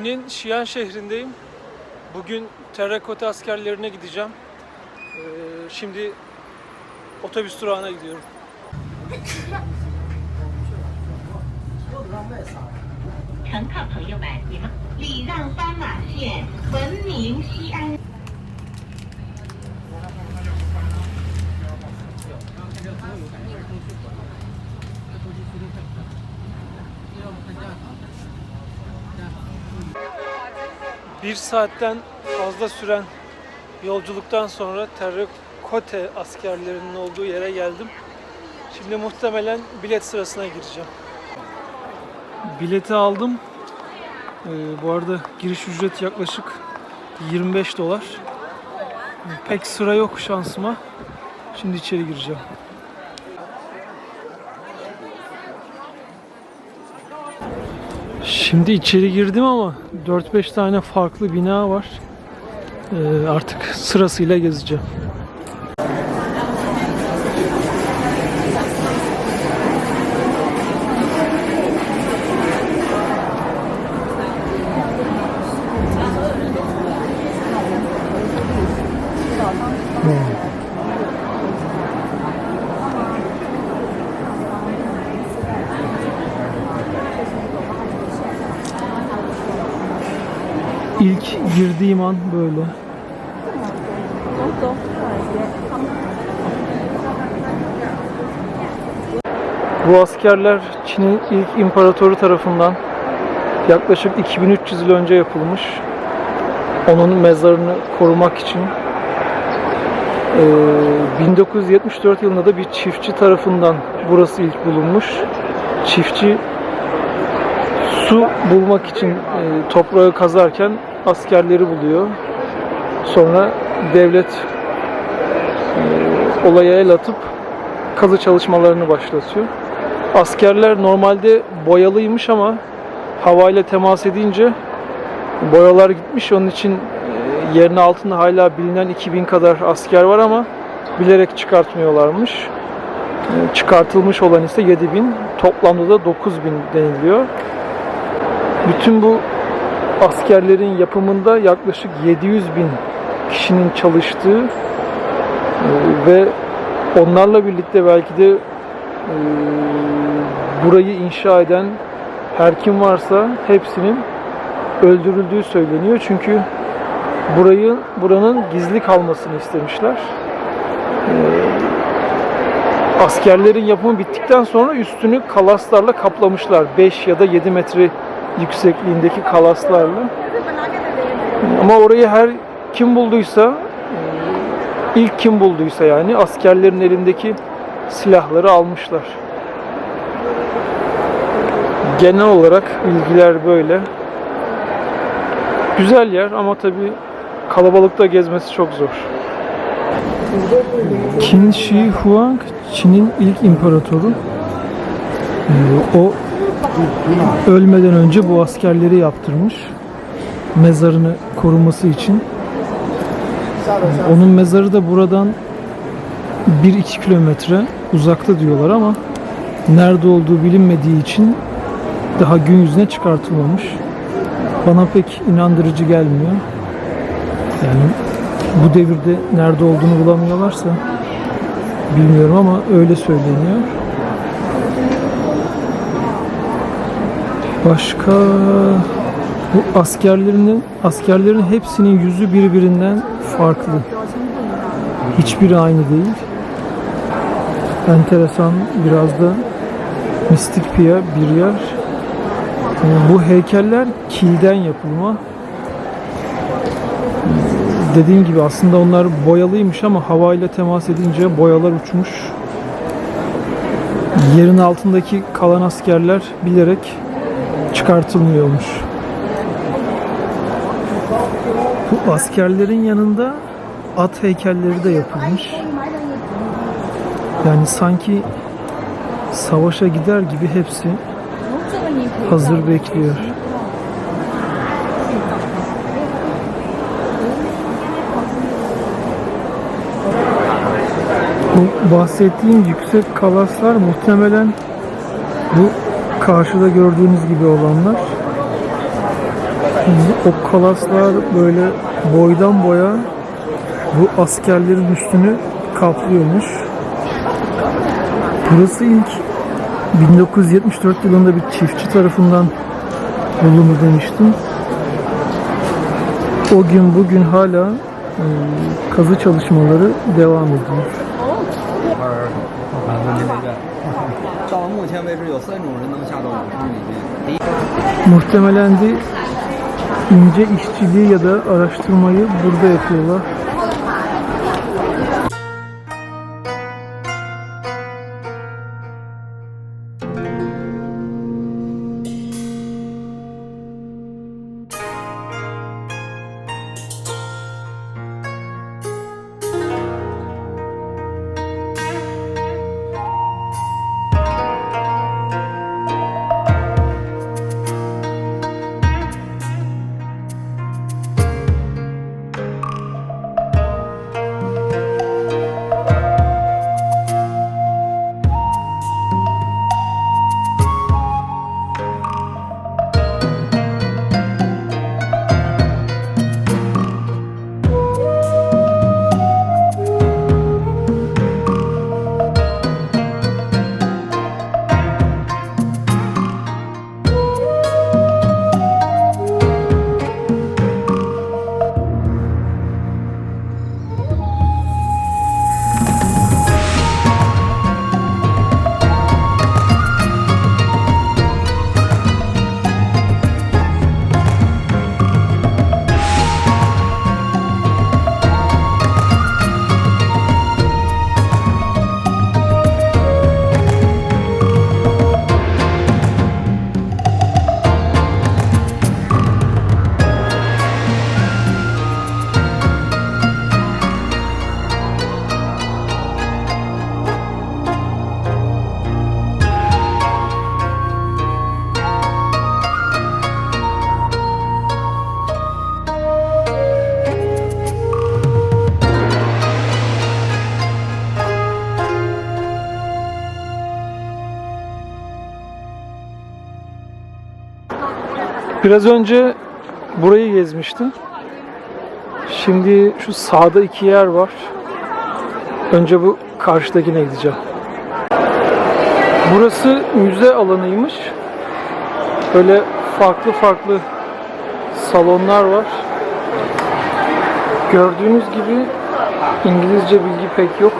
Çin'in Xi'an şehrindeyim. Bugün terrakotta askerlerine gideceğim. Ee, şimdi otobüs durağına gidiyorum. Bir saatten fazla süren yolculuktan sonra terrakote askerlerinin olduğu yere geldim. Şimdi muhtemelen bilet sırasına gireceğim. Bileti aldım. Ee, bu arada giriş ücreti yaklaşık 25 dolar. Pek sıra yok şansıma. Şimdi içeri gireceğim. Şimdi içeri girdim ama 4-5 tane farklı bina var. Ee, artık sırasıyla gezeceğim. İlk girdiğim an böyle. Bu askerler Çin'in ilk imparatoru tarafından yaklaşık 2300 yıl önce yapılmış. Onun mezarını korumak için. Ee, 1974 yılında da bir çiftçi tarafından burası ilk bulunmuş. Çiftçi su bulmak için e, toprağı kazarken askerleri buluyor. Sonra devlet e, olaya el atıp kazı çalışmalarını başlatıyor. Askerler normalde boyalıymış ama havayla temas edince boyalar gitmiş. Onun için e, yerin altında hala bilinen 2000 kadar asker var ama bilerek çıkartmıyorlarmış. E, Çıkartılmış olan ise 7000. Toplamda da 9000 deniliyor. Bütün bu askerlerin yapımında yaklaşık 700 bin kişinin çalıştığı e, ve onlarla birlikte belki de e, burayı inşa eden her kim varsa hepsinin öldürüldüğü söyleniyor. Çünkü burayı buranın gizli kalmasını istemişler. E, askerlerin yapımı bittikten sonra üstünü kalaslarla kaplamışlar. 5 ya da 7 metre yüksekliğindeki kalaslarla. Ama orayı her kim bulduysa ilk kim bulduysa yani askerlerin elindeki silahları almışlar. Genel olarak bilgiler böyle. Güzel yer ama tabi kalabalıkta gezmesi çok zor. Qin Shi Huang Çin'in ilk imparatoru. Ee, O ölmeden önce bu askerleri yaptırmış. Mezarını koruması için. Onun mezarı da buradan 1-2 kilometre uzakta diyorlar ama nerede olduğu bilinmediği için daha gün yüzüne çıkartılmamış. Bana pek inandırıcı gelmiyor. Yani bu devirde nerede olduğunu bulamıyorlarsa bilmiyorum ama öyle söyleniyor. Başka bu askerlerinin askerlerin hepsinin yüzü birbirinden farklı. Hiçbiri aynı değil. Enteresan biraz da mistik bir yer. Bir yer. Bu heykeller kilden yapılma. Dediğim gibi aslında onlar boyalıymış ama havayla temas edince boyalar uçmuş. Yerin altındaki kalan askerler bilerek çıkartılmıyormuş. Bu askerlerin yanında at heykelleri de yapılmış. Yani sanki savaşa gider gibi hepsi hazır bekliyor. Bu bahsettiğim yüksek kalaslar muhtemelen bu karşıda gördüğünüz gibi olanlar. O kalaslar böyle boydan boya bu askerlerin üstünü kaplıyormuş. Burası ilk 1974 yılında bir çiftçi tarafından bulundu demiştim. O gün bugün hala kazı çalışmaları devam ediyor. 到目前为止，有三种人能下到五十里面。第一， Muhtemelen de ince işçiliği ya da araştırmayı burada yapıyorlar. Biraz önce burayı gezmiştim. Şimdi şu sağda iki yer var. Önce bu karşıdakine gideceğim. Burası müze alanıymış. Böyle farklı farklı salonlar var. Gördüğünüz gibi İngilizce bilgi pek yok.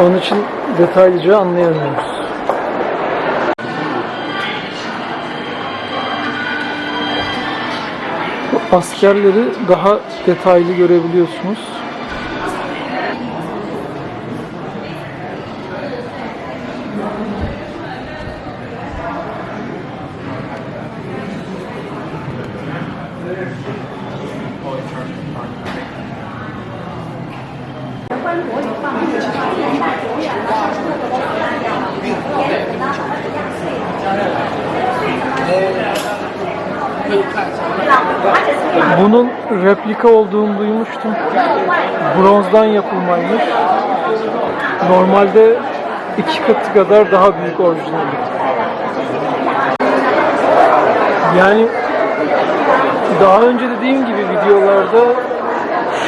Onun için detaylıca anlayamıyoruz. Askerleri daha detaylı görebiliyorsunuz. Bunun replika olduğunu duymuştum. Bronzdan yapılmaymış. Normalde iki katı kadar daha büyük orijinali. Yani daha önce dediğim gibi videolarda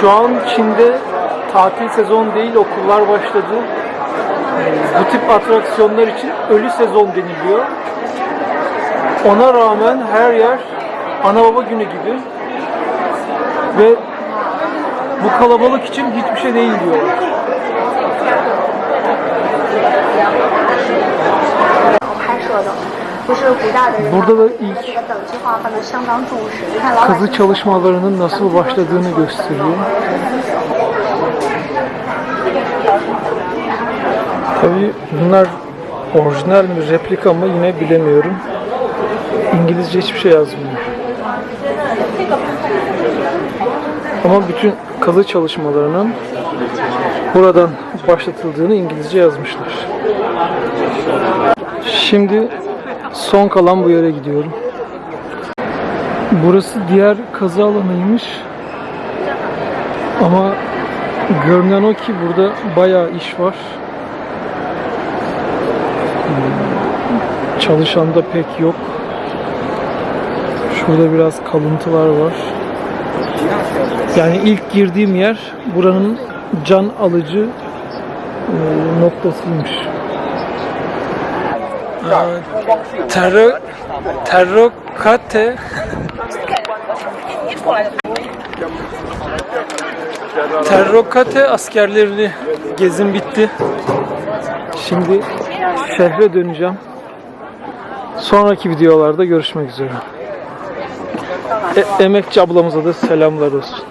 şu an Çin'de tatil sezon değil okullar başladı. Bu tip atraksiyonlar için ölü sezon deniliyor. Ona rağmen her yer ana baba günü gibi ve bu kalabalık için hiçbir şey değil diyorlar. Burada da ilk kazı çalışmalarının nasıl başladığını gösteriyor. Tabii bunlar orijinal mi replika mı yine bilemiyorum. İngilizce hiçbir şey yazmıyor. Ama bütün kazı çalışmalarının buradan başlatıldığını İngilizce yazmışlar. Şimdi son kalan bu yere gidiyorum. Burası diğer kazı alanıymış. Ama görünen o ki burada bayağı iş var. Çalışan da pek yok. Şu Şurada biraz kalıntılar var. Yani ilk girdiğim yer buranın can alıcı e, noktasıymış. Aa, Terro Terrokate askerlerini gezim bitti. Şimdi şehre döneceğim. Sonraki videolarda görüşmek üzere. E- emekçi ablamıza da selamlar olsun.